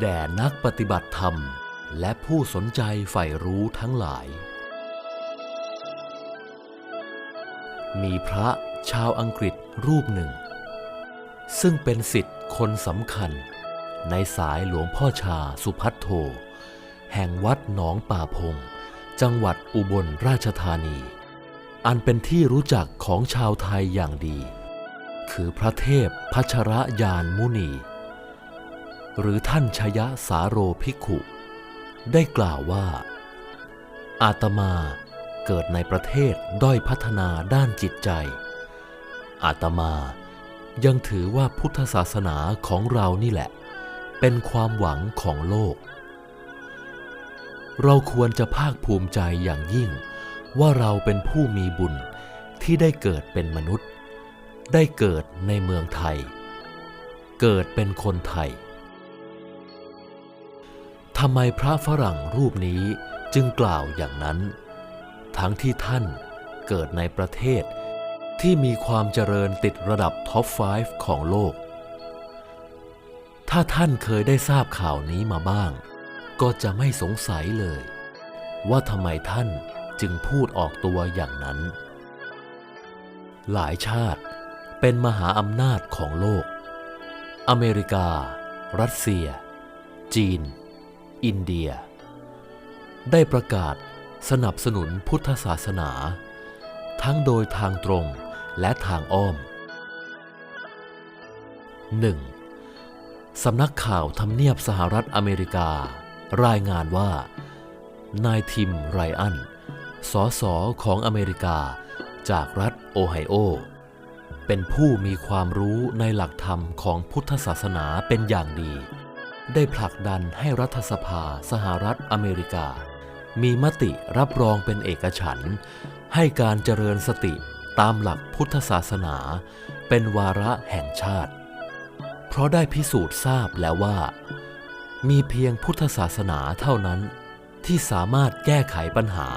แด่นักปฏิบัติธรรม และผู้สนใจใฝ่รู้ทั้งหลาย มีพระชาวอังกฤษรูปหนึ่ง ซึ่งเป็นสิทธิ์คนสำคัญ ในสายหลวงพ่อชาสุพัทโท แห่งวัดหนองป่าพง จังหวัดอุบลราชธานี อันเป็นที่รู้จักของชาวไทยอย่างดี คือพระเทพพัชระยานมุนี หรือท่านชยสาโรภิกขุ ได้กล่าวว่า อาตมาเกิดในประเทศด้อยพัฒนาด้านจิตใจ อาตมายังถือว่าพุทธศาสนาของเรานี่แหละ เป็นความหวังของโลก เราควรจะภาคภูมิใจอย่างยิ่ง ว่าเราเป็นผู้มีบุญที่ได้เกิดเป็นมนุษย์ ได้เกิดในเมืองไทย เกิดเป็นคนไทย ทำไมพระฝรั่งรูปนี้จึงกล่าวอย่างนั้น ทั้งที่ท่านเกิดในประเทศที่มีความเจริญติดระดับท็อป 5 ของโลก ถ้าท่านเคยได้ทราบข่าวนี้มาบ้าง ก็จะไม่สงสัยเลย ว่าทำไมท่านจึงพูดออกตัวอย่างนั้น หลายชาติเป็นมหาอำนาจของโลก อเมริกา รัสเซีย จีน อินเดีย ได้ประกาศสนับสนุนพุทธศาสนา ทั้งโดยทางตรงและทางอ้อม 1. สำนักข่าวทำเนียบสหรัฐอเมริกา รายงานว่า นายทิมไรอัน สสของอเมริกาจากรัฐโอไฮโอ เป็นผู้มีความรู้ในหลักธรรมของพุทธศาสนาเป็นอย่างดี ได้ผลักดันให้รัฐสภาสหรัฐอเมริกา มีมติรับรองเป็นเอกฉันท์ให้การเจริญสติตามหลักพุทธศาสนา เป็นวาระแห่งชาติ เพราะได้พิสูจน์ทราบแล้วว่า มีเพียงพุทธศาสนาเท่านั้น ที่สามารถแก้ไขปัญหา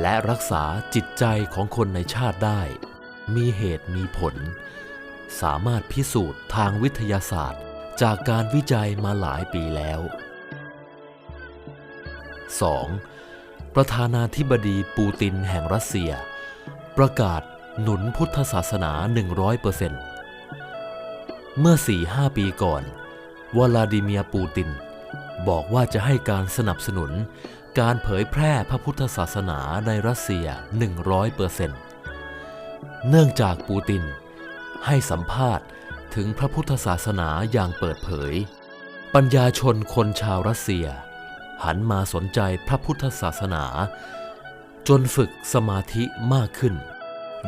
และรักษาจิตใจของคนในชาติได้ มีเหตุมีผล สามารถพิสูจน์ทางวิทยาศาสตร์ จากการวิจัยมาหลายปีแล้ว 2. ประธานาธิบดีปูตินแห่งรัสเซีย ประกาศหนุนพุทธศาสนา 100%เมื่อ 4-5 ปีก่อน วลาดิเมียร์ปูติน บอกว่าจะให้การสนับสนุนการเผยแพร่พระพุทธศาสนาในรัสเซีย 100%เนื่องจากปูตินให้สัมภาษณ์ ถึงพระพุทธศาสนาอย่างเปิดเผย ปัญญาชนคนชาวรัสเซีย หันมาสนใจพระพุทธศาสนา จนฝึกสมาธิมากขึ้น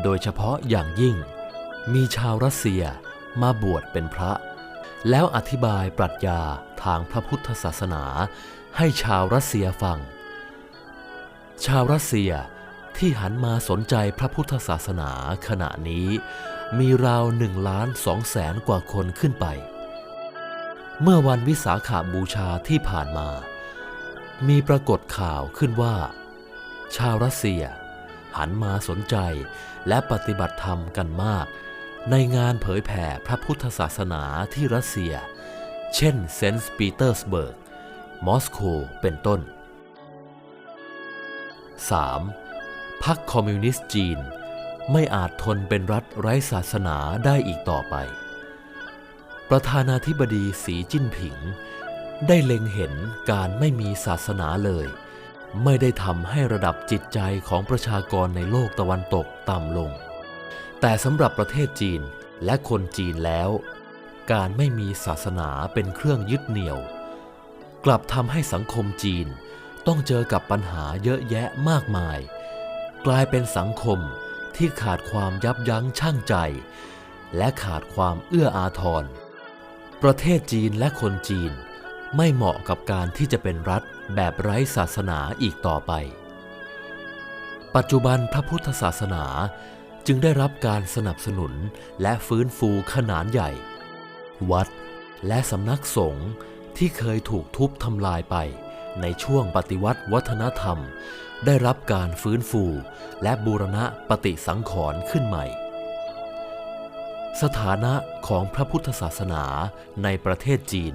โดยเฉพาะอย่างยิ่ง มีชาวรัสเซียมาบวชเป็นพระ แล้วอธิบายปรัชญาทางพระพุทธศาสนาให้ชาวรัสเซียฟัง ชาวรัสเซียที่หันมาสนใจพระพุทธศาสนาขณะนี้ มีราวหนึ่งล้านสองแสนกว่าคนขึ้นไป เมื่อวันวิสาขาบูชาที่ผ่านมา มีปรากฏข่าวขึ้นว่า ชาวรัสเซีย หันมาสนใจและปฏิบัติธรรมกันมาก ในงานเผยแผ่พระพุทธศาสนาที่รัสเซีย เช่นเซนต์ปีเตอร์สเบิร์ก มอสโกเป็นต้น 3. พรรคคอมมิวนิสต์จีน ไม่อาจทนเป็นรัฐไร้ศาสนาได้อีกต่อไป ประธานาธิบดีสีจิ้นผิง ได้เล็งเห็นการไม่มีศาสนาเลย ไม่ได้ทำให้ระดับจิตใจของประชากรในโลกตะวันตกต่ำลง แต่สำหรับประเทศจีนและคนจีนแล้ว การไม่มีศาสนาเป็นเครื่องยึดเหนี่ยว กลับทำให้สังคมจีนต้องเจอกับปัญหาเยอะแยะมากมาย กลายเป็นสังคม ที่ขาดความยับยั้งชั่งใจ และขาดความเอื้ออาทร ประเทศจีนและคนจีนไม่เหมาะกับการที่จะเป็นรัฐแบบไร้ศาสนาอีกต่อไป ปัจจุบันพระพุทธศาสนาจึงได้รับการสนับสนุนและฟื้นฟูขนาดใหญ่ วัดและสำนักสงฆ์ที่เคยถูกทุบทำลายไป ในช่วงปฏิวัติวัฒนธรรม ได้รับการฟื้นฟูและบูรณะปฏิสังขรณ์ขึ้นใหม่ สถานะของพระพุทธศาสนาในประเทศจีน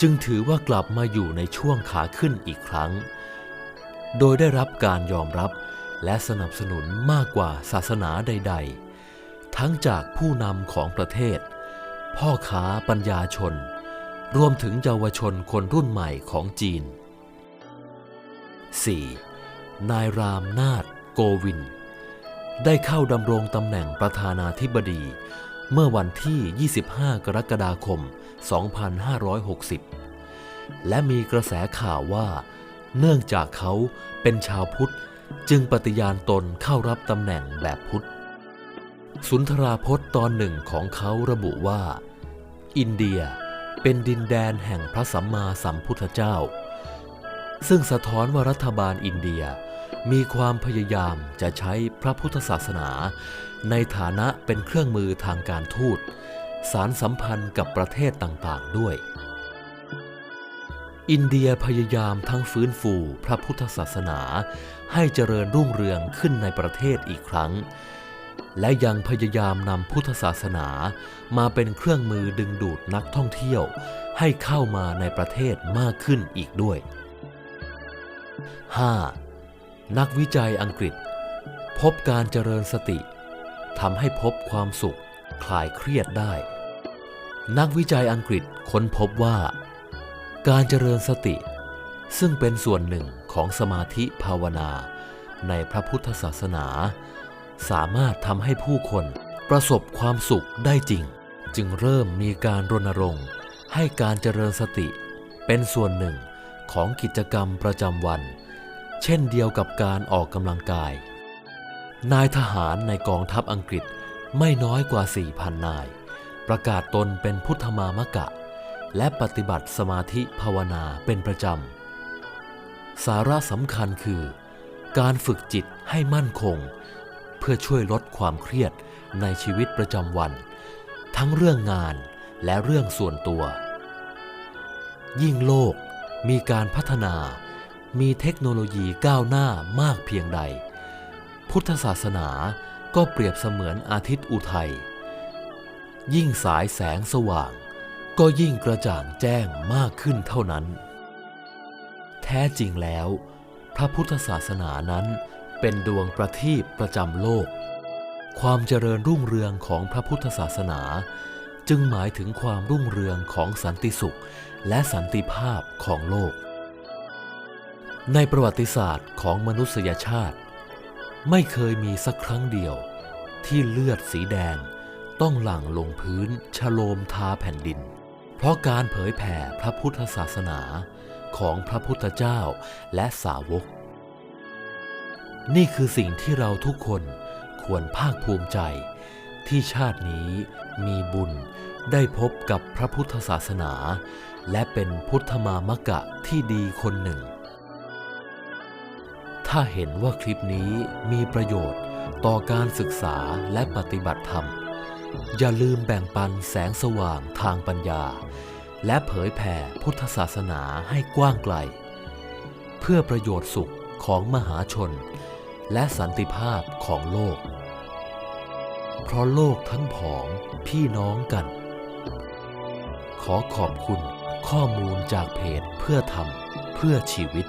จึงถือว่ากลับมาอยู่ในช่วงขาขึ้นอีกครั้ง โดยได้รับการยอมรับและสนับสนุนมากกว่าศาสนาใด ๆ ทั้งจากผู้นำของประเทศ พ่อค้าปัญญาชน รวมถึงเยาวชนคนรุ่นใหม่ของจีน 4. นายรามนาถโกวิน ได้เข้าดำรงตำแหน่งประธานาธิบดี เมื่อวันที่ 25 กรกฎาคม 2560 และมีกระแสข่าวว่า เนื่องจากเขาเป็นชาวพุทธ จึงปฏิญาณตนเข้ารับตำแหน่งแบบพุทธ สุนทราพจน์ตอนหนึ่งของเขาระบุว่า อินเดียเป็นดินแดนแห่งพระสัมมาสัมพุทธเจ้า ซึ่งสะท้อนว่ารัฐบาลอินเดียมีความพยายามจะใช้พระพุทธศาสนา ในฐานะเป็นเครื่องมือทางการทูต สารสัมพันธ์กับประเทศต่างๆด้วย อินเดียพยายามทั้งฟื้นฟูพระพุทธศาสนา ให้เจริญรุ่งเรืองขึ้นในประเทศอีกครั้ง และยังพยายามนำพุทธศาสนามาเป็นเครื่องมือดึงดูดนักท่องเที่ยว ให้เข้ามาในประเทศมากขึ้นอีกด้วย 5. นักวิจัยอังกฤษ พบการเจริญสติทำให้พบความสุขคลายเครียดได้ นักวิจัยอังกฤษค้นพบว่า การเจริญสติ ซึ่งเป็นส่วนหนึ่งของสมาธิภาวนา ในพระพุทธศาสนา สามารถทำให้ผู้คนประสบความสุขได้จริง จึงเริ่มมีการรณรงค์ให้การเจริญสติเป็นส่วนหนึ่ง ของกิจกรรมประจำวัน เช่นเดียวกับการออกกำลังกาย นายทหารในกองทัพอังกฤษไม่น้อยกว่า 4,000 นาย ประกาศตนเป็นพุทธมามกะ และปฏิบัติสมาธิภาวนาเป็นประจำ สาระสำคัญคือ การฝึกจิตให้มั่นคง เพื่อช่วยลดความเครียดในชีวิตประจำวัน ทั้งเรื่องงานและเรื่องส่วนตัว ยิ่งโลก มีการพัฒนา มีเทคโนโลยีก้าวหน้ามากเพียงใด พุทธศาสนาก็เปรียบเสมือนอาทิตย์อุทัย ยิ่งสายแสงสว่าง ก็ยิ่งกระจ่างแจ้งมากขึ้นเท่านั้น แท้จริงแล้ว พระพุทธศาสนานั้นเป็นดวงประทีปประจำโลก ความเจริญรุ่งเรืองของพระพุทธศาสนา จึงหมายถึงความรุ่งเรืองของสันติสุข และสันติภาพของโลก ในประวัติศาสตร์ของมนุษยชาติ ไม่เคยมีสักครั้งเดียว ที่เลือดสีแดงต้องหลั่งลงพื้นชโลมทาแผ่นดิน เพราะการเผยแผ่พระพุทธศาสนาของพระพุทธเจ้าและสาวก นี่คือสิ่งที่เราทุกคนควรภาคภูมิใจ ที่ชาตินี้มีบุญได้พบกับพระพุทธศาสนา และเป็นพุทธมามกะที่ดีคนหนึ่ง ถ้าเห็นว่าคลิปนี้มีประโยชน์ต่อการศึกษาและปฏิบัติธรรม อย่าลืมแบ่งปันแสงสว่างทางปัญญา และเผยแผ่พุทธศาสนาให้กว้างไกล เพื่อประโยชน์สุขของมหาชน และสันติภาพของโลก เพราะโลกทั้งผองพี่น้องกัน ขอขอบคุณข้อมูลจากเพจเพื่อทำเพื่อชีวิต